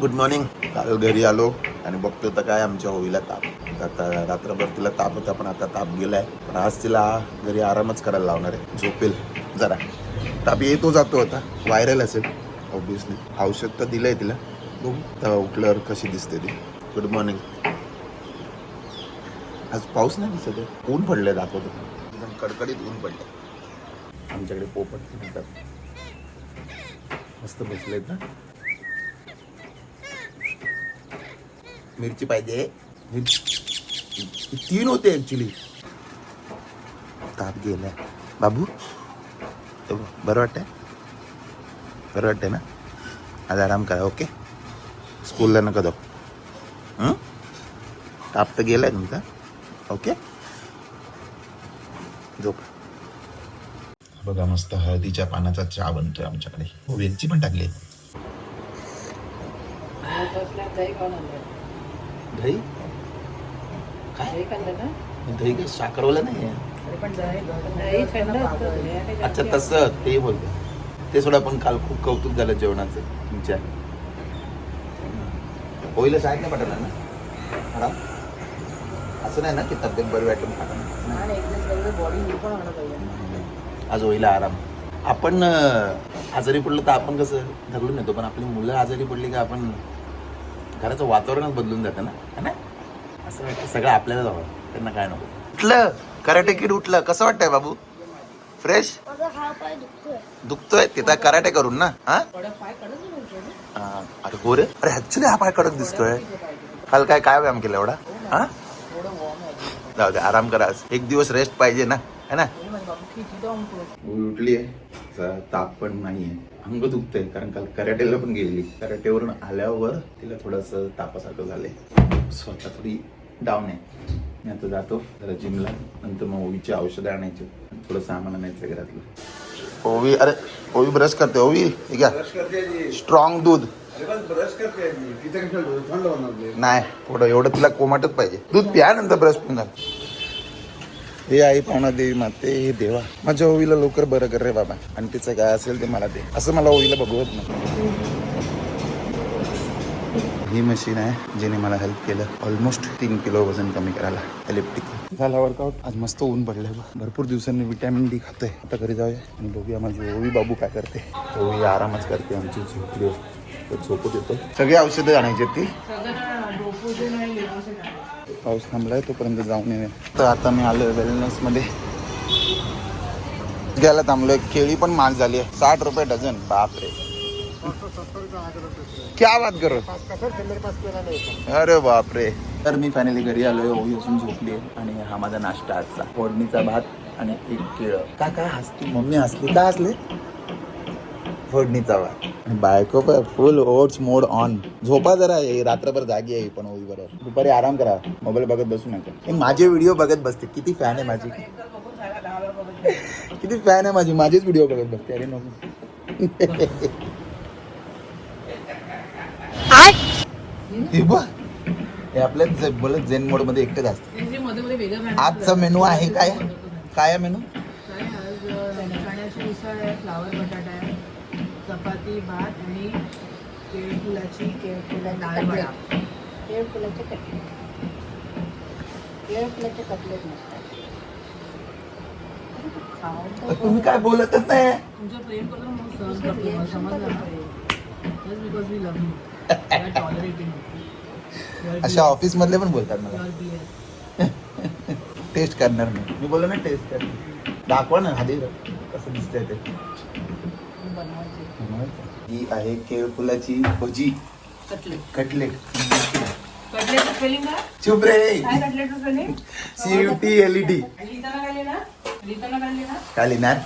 Good morning काल घरी आलो आणि बघतो तर काय आमच्या होईला ताप. आता रात्रभर तिला ताप होता पण आता ताप गेलाय. पण आज तिला घरी आरामच करायला लावणार आहे. झोपेल. जरा. ताप येतो जातो आता. व्हायरल असेल ऑब्विसली औषध तर दिलंय तिला. बघू तर उठल्यावर कशी दिसते ती. गुड मॉर्निंग आज पाऊस नाही दिसत आहे. ऊन पडलंय दाखवतो. एकदम कडकडीत ऊन पडलंय. आमच्याकडे पोपट. म्हणतात मस्त बसलेत ना. मिरची पाहिजे. मिरची. तीन होते ऍक्च्युली ताप गेलाय. बाबू बरं वाटतंय? बरं वाटतंय ना? आज आराम करा ओके? स्कूलला नका जाऊ. हं? ताप तर गेलाय तुमचा. ओके? झोप. बघा मस्त हळदीच्या पानाचा चहा बनतोय आमच्याकडे. हो वेलची पण टाकली दही? काय? दही काय साखरवाला नाही अच्छा तसं ते बोलतो. ते सोडा पण काल खूप कौतुक झालं जेवणाचं तुमच्या. होईल शाळेत नाही पटलं ना आराम असं नाही ना की तब्येत बरी वाटून आज होईला आराम. आपण आजारी पडलो तर आपण कसं ढकलून येतो पण आपली मुलं आजारी पडली का आपण घराचं वातावरणच बदलून जातं ना है ना? असं वाटतं सगळं आपल्याला जावं त्यांना काय नको. उठलं कराटे किड उठलं. कसं वाटतंय बाबू? फ्रेश हा दुखतोय. दुखतोय? तिथं कराटे करून ना हा? हा, अरे गोरे. अरे ऍक्च्युली हा पाय कडक दिसतोय. काल काय काय व्यायाम केला एवढा? हा? जाऊ दे आराम करा. आज. एक दिवस रेस्ट पाहिजे ना. है ना? उठली आहे ताप पण नाहीये. अंग दुखतंय कारण काल कराटेला पण गेली कराटेवरून आल्यावर तिला थोडस तापासारखं झालंय. स्वतः थोडी डाऊन आहे. मी आता जातो. जरा जिमला नंतर मग ओवीची औषधं आणायची. आणि थोडं सामान आणायचं घरातलं. ओवी अरे ओवी ब्रश करते ओवी. हे घ्या. स्ट्रॉंग दूध. नाही थोडं एवढं तिला कोमाटच पाहिजे. दूध प्या नंतर ब्रश पण हे आई पाहुणा देवी माते हे देवा. माझ्या ओवीला लवकर बरं कर रे बाबा. आणि तिचं काय असेल ते मला दे. असं मला ओवीला बघवत नाही. ही मशीन आहे जिने मला हेल्प केलं ऑलमोस्ट तीन किलो वजन कमी करायला. एलिप्टिक झाला वर्कआउट आज मस्त ऊन पडलंय बा. भरपूर दिवसांनी विटॅमिन डी खातोय. आता घरी जाऊया आणि बघूया माझी ओवी बाबू काय करते. ओवी आरामच करते आमची. झोपली तर झोपत येतो सगळी औषधं आणायची ती. पाऊस थांबलाय तोपर्यंत जाऊन येणे तर आता मी आलोय वेलनेस मध्ये. घ्यायला थांबलोय केळी पण महाग झाली आहे. साठ रुपये डझन. बापरे. क्या बात करो? अरे बापरे. तर मी फायनली घरी आलोय ओवी असून झोपली आणि हा माझा नाश्ता आजचा. फोडणीचा भात आणि एक केळं. का काय हसली मम्मी हसली. का हसले? फोडणीचा आणि बायको पण फुल ओट्स मोड ऑन झोपा जरा हे रात्रभर जागी आहे पण ओवी बरोबर. दुपारी आराम करा मोबाईल बघत बसू नका. माझे व्हिडिओ बघत बसते. किती फॅन आहे माझी. किती फॅन आहे माझी. माझेच व्हिडिओ बघत बसते. अरे नको. हे हे आपल्या बोलत झेन मोडमध्ये एकटेच असते. आजचा मेनू आहे काय? काय आहे मेनू फ्लावर बटाटा आहे. चपाती भात आणि केळफुलाची केळफुलाची डाळ कटलेट. केळफुलाचे कटलेट. केळफुलाचे कटलेट नसतात तुम्ही काय बोलतच नाही? तुमचं प्रेम करतो मग सहन करतो मला समजलं just because we love you tolerating अशा ऑफ़िस मधले पण बोलतात मला. टेस्ट करणार मी मी बोललो ना टेस्ट करणार. दाखवा ना आधी कसं दिसतंय ते. ही आहे केळफुलाची भजी. कटलेट. कटलेट. कटलेटचं काय? चुप रे काय कटलेटचं स्पेलिंग सीयुटी एलईडी लिहिताना काय लिहिणार लिहिताना काय लिहिणार काय लिहिणार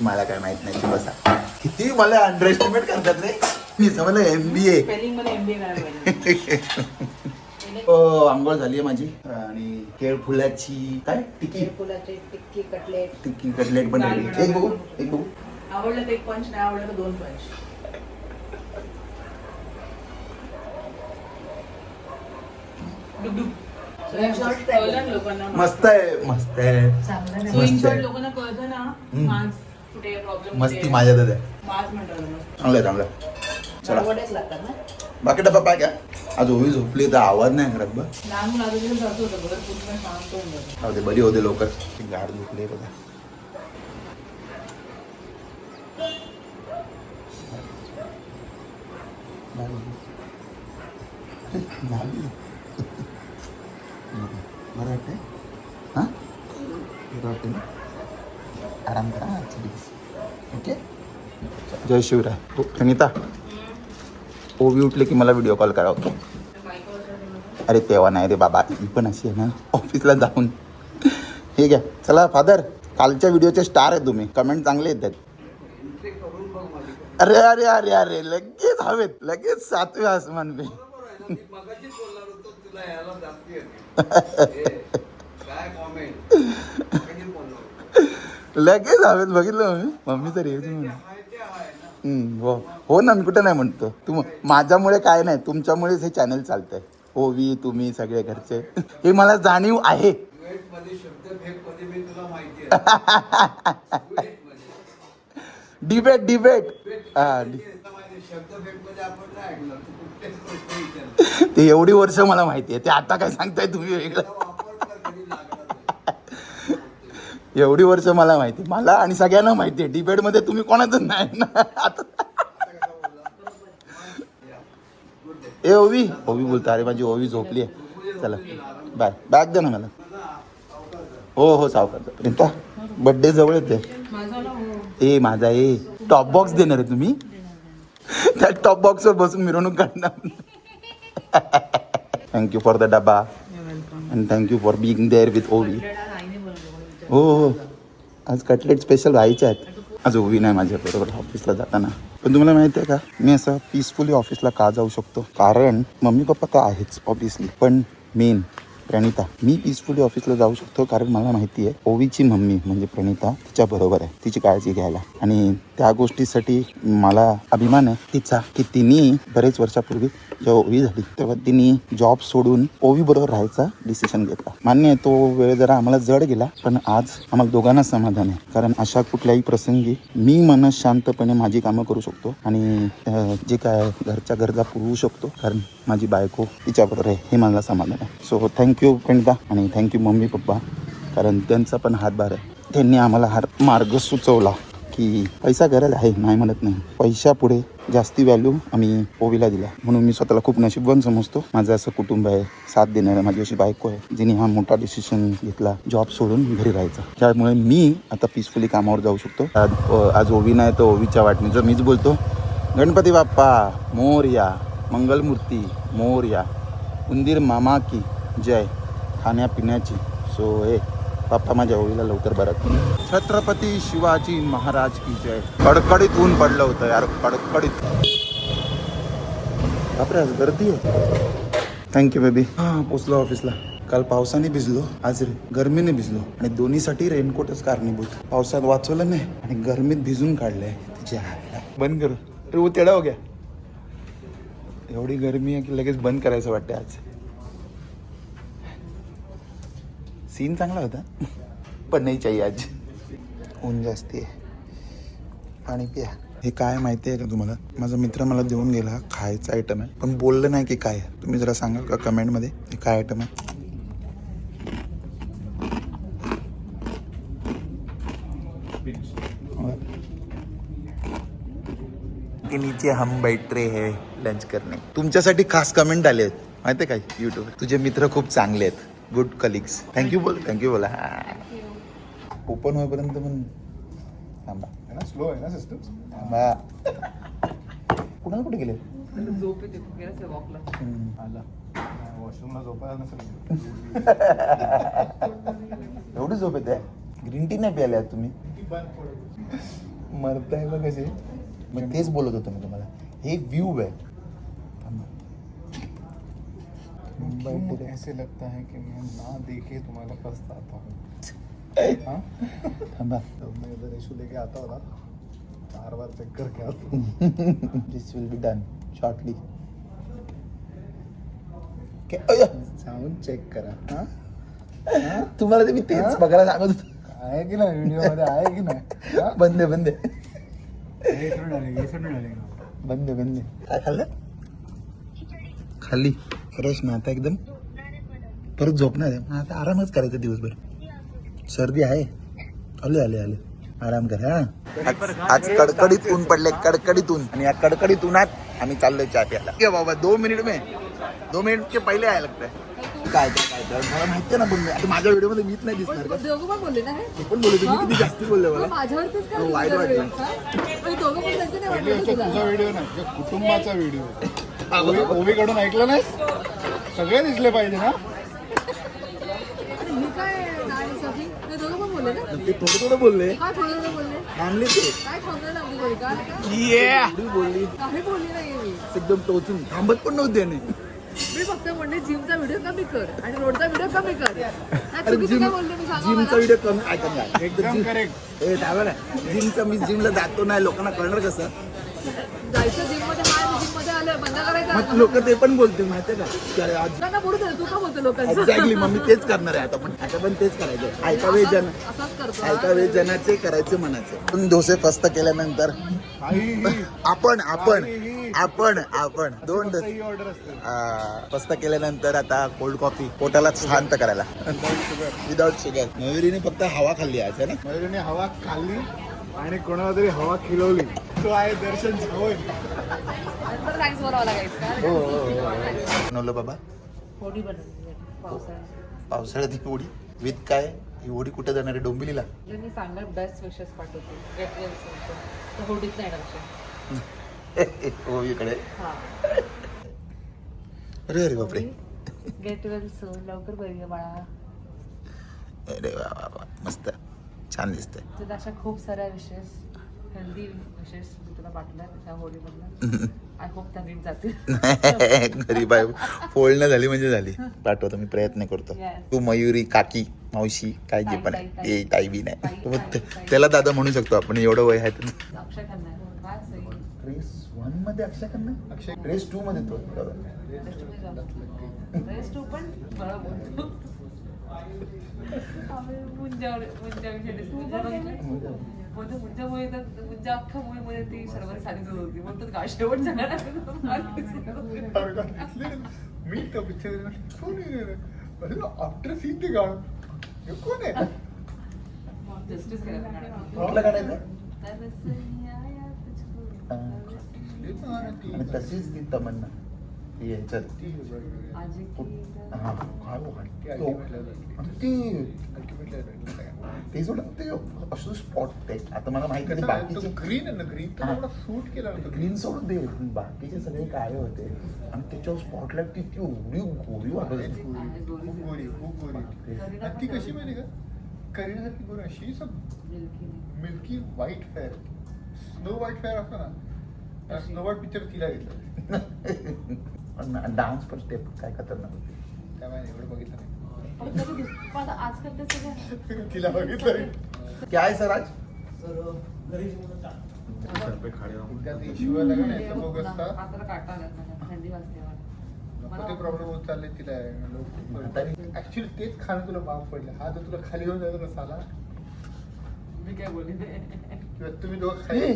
मला काय माहीत नाही तू बसा. किती मला अंडर एस्टिमेट करतात रे. मी समजलं एम बी ए स्पेलिंगमध्ये एमबीए करायला पाहिजे. आंघोळ झाली आहे माझी. आणि केळफुलाची काय? टिकी केळफुलाचे टिक्की कटलेट. टिक्की कटलेट पण रेडी एक बघू एक बघू. आवडलं तर एक पंच नाही आवडलं तर दोन पंच मस्त. आहे मस्त आहे. लोकांना कळतं ना. मास कुठे प्रॉब्लेम मस्ती माझ्यातच आहे. मास म्हणतात मस्त. चांगलं आहे चांगलं. चला. बाकी डब्बा पॅक आहे. आज ओवी झोपली तर आवाज नाही करत बघ. लांबून आजूबाजूला जातो होतं घर पूर्ण शांत होऊन जातं राहू दे बरी होते लवकर. गाड झोपली बघा. बरं वाटते हां? बरं वाटते ना? आराम करा दिवस. ओके? जय शिवराय. हो, सुनीता. ओवी उठले की मला व्हिडिओ कॉल करा ओके? अरे तेव्हा नाही रे बाबा ही पण अशी आहे ना ऑफिसला जाऊन. ठीक आहे चला फादर कालच्या व्हिडिओचे स्टार आहे तुम्ही. कमेंट चांगले येतात. अरे अरे अरे अरे लगेच हवेत लगेच सातवे आसमान पे लगेच हवेत बघितलं मी मम्मी तर येऊच म्हणून. हो. हो ना मी कुठं नाही म्हणतो. तुम माझ्यामुळे काय नाही तुमच्यामुळेच हे चॅनल चालतंय. हो, ओवी तुम्ही सगळे घरचे. हे मला जाणीव आहे. Debate debate. हा ते एवढी वर्ष मला माहिती आहे. ते आता काय सांगताय तुम्ही वेगळं? एवढी वर्ष मला माहिती मला आणि सगळ्यांना माहिती आहे. डिबेटमध्ये तुम्ही कोणाच नाही ना? आता ए ओवी. ओवी बोलता. अरे माझी ओवी झोपली आहे. चला. बाय. बॅग दे ना मला. हो हो सावकार. प्रिंता बड्डे जवळ येते. ए माझा ए. टॉप बॉक्स देणार आहे तुम्ही? त्या टॉप बॉक्सवर बसून मिरवणूक काढणार. Thank you for the dabba. And thank you for being there with Ovi हो हो. आज कटलेट स्पेशल व्हायचे आहेत. आज ओवी नाही माझ्या बरोबर ऑफिसला जाताना. पण तुम्हाला माहिती आहे का? मी असं पीसफुली ऑफिसला का जाऊ शकतो? कारण मम्मी पप्पा तर आहेच ऑब्विसली पण मेन प्रणिता. मी पीसफुली ऑफिसला जाऊ शकतो कारण मला माहिती आहे ओवीची मम्मी म्हणजे प्रणिता तिच्या बरोबर आहे तिची काळजी घ्यायला. आणि त्या गोष्टीसाठी मला अभिमान आहे तिचा की तिने बरेच वर्षापूर्वी जेव्हा ओवी झाली तेव्हा तिने जॉब सोडून ओवी बरोबर राहायचा डिसिशन घेतला. मान्य तो वेळ जरा आम्हाला जड गेला पण आज आम्हाला दोघांना समाधान आहे. कारण अशा कुठल्याही प्रसंगी मी मन शांतपणे माझी कामं करू शकतो आणि जे काय घरच्या गरजा पुरवू शकतो. कारण माझी बायको तिच्याबरोबर आहे हे मला समाधान आहे. सो थँक्यू प्रणिता आणि थँक्यू मम्मी पप्पा कारण त्यांचा पण हातभार आहे. त्यांनी आम्हाला हा मार्ग सुचवला की पैसा गरज आहे नाही म्हणत नाही. पैशापुढे जास्ती व्हॅल्यू आम्ही ओवीला दिला म्हणून मी स्वतःला खूप नशीबवान समजतो. माझं असं कुटुंब आहे. साथ देणारं माझी अशी बायको आहे जिने हा मोठा डिसिशन घेतला जॉब सोडून घरी राहायचा. त्यामुळे मी आता पीसफुली कामावर जाऊ शकतो. आज आज ओवी नाही तर ओवीच्या वाटणीचं मीच बोलतो गणपती बाप्पा मोरया मंगलमूर्ती मोरया उंदीर मामा की. जय. खाण्यापिण्याची सो हे बाप्पा माझ्या ओळीला लवकर बरं. छत्रपती शिवाजी महाराज की जय. कडकडीत ऊन पडलं होतं यार कडकडीत. बापरे आज गर्दी आहे. थँक्यू बेबी हां पोचलो ऑफिसला काल पावसाने भिजलो आज गरमीने भिजलो. आणि दोन्हीसाठी रेनकोटच कारणीभूत. पावसात वाचवलं नाही आणि गरमीत भिजून काढलंय तिच्या बंद कर. वो तेडा हो गया एवढी गरमी आहे की लगेच बंद करायचं वाटतं आज. सीन चांगला होता. पण नाही चाहिए आज. ऊन जास्ती आहे. पाणी पिया. हे काय माहिती आहे का तुम्हाला? माझा मित्र मला देऊन गेला खायचा आयटम आहे. पण बोललं नाही की काय तुम्ही जरा सांगा का कमेंटमध्ये हे काय आयटम आहे? के नीचे हम बैठ रहे हैं लंच करने. तुमच्यासाठी खास कमेंट आले आहेत. माहिती आहे काय? युट्यूब तुझे मित्र खूप चांगले आहेत. गुड कलिग्स थँक्यू बोल. थँक्यू बोला. ओपन होईपर्यंत पण थांबा. स्लो आहे ना सिस्टम थांबा. कुणाला कुठे गेले? झोप येते गेला वॉकला हम्म. आला. वॉशरूमला झोपायला नसेल. एवढी झोप येते. ग्रीन टी नाही प्यायला तुम्ही. मरताय बघ कसे मग तेच बोलत होतो मी तुम्हाला. हे व्ह्यू आहे. ऐसे लगता है कि मैं ना देखे तुम्हारा पछताता हूँ। हाँ? तो मैं इधर इशू लेके आता होता चार बार चेक करके आता हूँ। This will be done shortly check करा। हाँ? तुम्हाला ते मी तेच बघायला सांगत होतो आहे की नाही व्हिडिओ मध्ये आहे की नाही हाँ? बंद बंद। बंद बंद। काय खाल्लं खाल्ली फ्रेश ना आता एकदम. परत झोपणार आहे. आता आरामच करायचा दिवसभर. सर्दी आहे. आले आले आले. आराम कर हा. आज कडकडीत ऊन पडले कडकडीत ऊन. आणि या कडकडीत उन्हात आम्ही चाललोय चहा प्यायला. ये बाबा दो मिनिट में. दो मिनिट के पहिले आहे लागतंय. काय तर काय तर मला माहिती आहे ना पण मी- आता माझ्या व्हिडिओमध्ये मीच नाही दिसणार का? दोघं पण बोलले ना हे? मी पण बोलले तुम्ही किती जास्त बोलले मला. मग माझ्यावरतीच काय वाईट तुमच्या वाटलं. वेळी? मग दोघं पण त्यांचे नाही वाटलं व्हिडिओ तुझा नाही कुटुंबाचा व्हिडिओ. ओवीकडून ऐकलं नाही सगळे दिसले पाहिजे ना? आणि मी काय नाही सफी हे दोघं पण बोलले ना? ते थोडं थोडं बोलले. काय थोडं थोडं बोलले. थांबले ते. काय थांबलं ना आमची बोली काय एवढी बोलली. काही बोलली नाहीये मी. एकदम टोचून. थांबत पण नव्हते आणि मी फक्त म्हणले जिमचा व्हिडिओ कमी कर आणि रोडचा व्हिडिओ कमी कर. जिम जिमचा व्हिडिओ कमी ऐका ना एकदम करेक्ट ना. जिमचा मी जिमला जातो नाही लोकांना कळणार कसं? जायचं जिममध्ये मग लोक ते पण बोलते माहितीये का? एक्झॅक्टली मग मी तेच करणार आहे आता पण आता पण तेच करायचं ऐकावे जन असाच करतो. ऐकावे जनाचे करायचे मनाचे. पण डोसे फस्त केल्यानंतर आपण आपण आपण आपण. दोन फस्त केल्यानंतर आता कोल्ड कॉफी पोटाला शांत करायला. विदाउट शुगर मयुरीने फक्त हवा खाल्ली आज है ना? मयुरीने हवा खाल्ली आणि कोणाला तरी हवा खिलवली. तो आहे दर्शन झावय लागायचं हो हो हो बनवलं बाबा? होडी बनवली पावसाळ्यात. पावसाळ्यात होडी विथ काय? ही होडी कुठे जाणार आहे? डोंबिवलीला? म्हणजे मी बेस्ट विशेष पाठवते. गेट वेल तर होडीत नाही टाकते हो इकडे. हा. अरे अरे बापरे. गेट वेल सो लवकर बरी बाळा. अरे वा वा वा. मस्त. छान दिसतंय. तर अशा खूप साऱ्या विशेष हेल्दी विशेष मी तुला पाठवल्या त्या होडीमधल्या आय होप त्या नीट जातील. गरीब आहे फोल्ड झाली म्हणजे झाली. पाठवतो मी प्रयत्न करतो. तू मयुरी काकी मावशी काय जे पण आहे. ताई. ते ताई. बी नाही. त्याला दादा म्हणू शकतो आपण एवढं वय आहे. रेस वनमध्ये अक्षय खन्ना? अक्षय. रेस टू मध्ये तो. रेस टू पण बरं म्हणजे मुंजा मुळे तर मुंजा अख्खा मुळे मध्ये ती सर्वात साधीच होती. म्हणतात का शेवटच्या मी तो पिक्चर कोण आहे आफ्टर सीन ते गाणं हे कोण आहे? जस्टिस. कुठलं. आणि तशीच ती तमन्ना. ती हा? Ultimate आणि ती ते सोडून ते असं स्पॉट टेस्ट आता मला माहिती नाही बाकीचे ग्रीन आहे ना ग्रीन सूट केला होता ग्रीन सोडून दे बाकीचे सगळे काळे होते आणि त्याच्यावर स्पॉटलाईट ती ती एवढी गोरी वाटत गोरी खूप गोरी ती कशी माहिती का करीनासारखी गोरी अशी सब मिल्की नाही. Milky white fair snow white fair असतो ना स्नो व्हाईट पिक्चर तिला घेतलं डान्स पण स्टेप काय खतरनाक होती. त्यामुळे एवढं बघितलं नाही. पण पण तिला बघितलं क्या आहे सर आज? तर प्रॉब्लेम होत चालले तिला. ऍक्च्युली तेच खाणं तुला माफ पडलं. हा जर तुला खाली घेऊन जायचं नसता आला मी काय बोलली? किंवा तुम्ही दोघं खाली.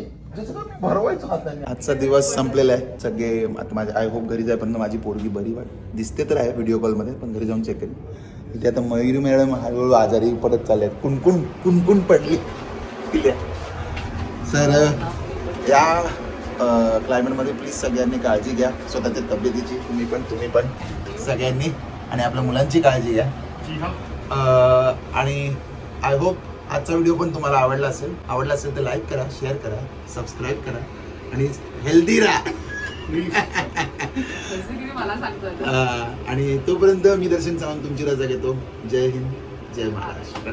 भरवायचो हाताने आजचा दिवस संपलेला आहे. सगळे आता माझ्या आय होप घरी जाईपर्यंत माझी पोरगी बरी वाट दिसते तर आहे व्हिडिओ कॉलमध्ये पण घरी जाऊन चेक करेन. इथे आता मयुरी मॅडम हळूहळू आजारी पडत चालले आहेत कुणकुण कुणकुण पडली. सर या क्लायमेटमध्ये प्लीज सगळ्यांनी काळजी घ्या. स्वतःच्या तब्येतीची तुम्ही पण तुम्ही पण. सगळ्यांनी आणि आपल्या मुलांची काळजी घ्या. आणि आय होप आजचा व्हिडिओ पण तुम्हाला आवडला असेल आवडला असेल तर लाईक करा शेअर करा सबस्क्राईब करा आणि हेल्दी राहा. आणि तोपर्यंत मी दर्शन सावंत तुमची रजा घेतो. जय हिंद जय महाराष्ट्र.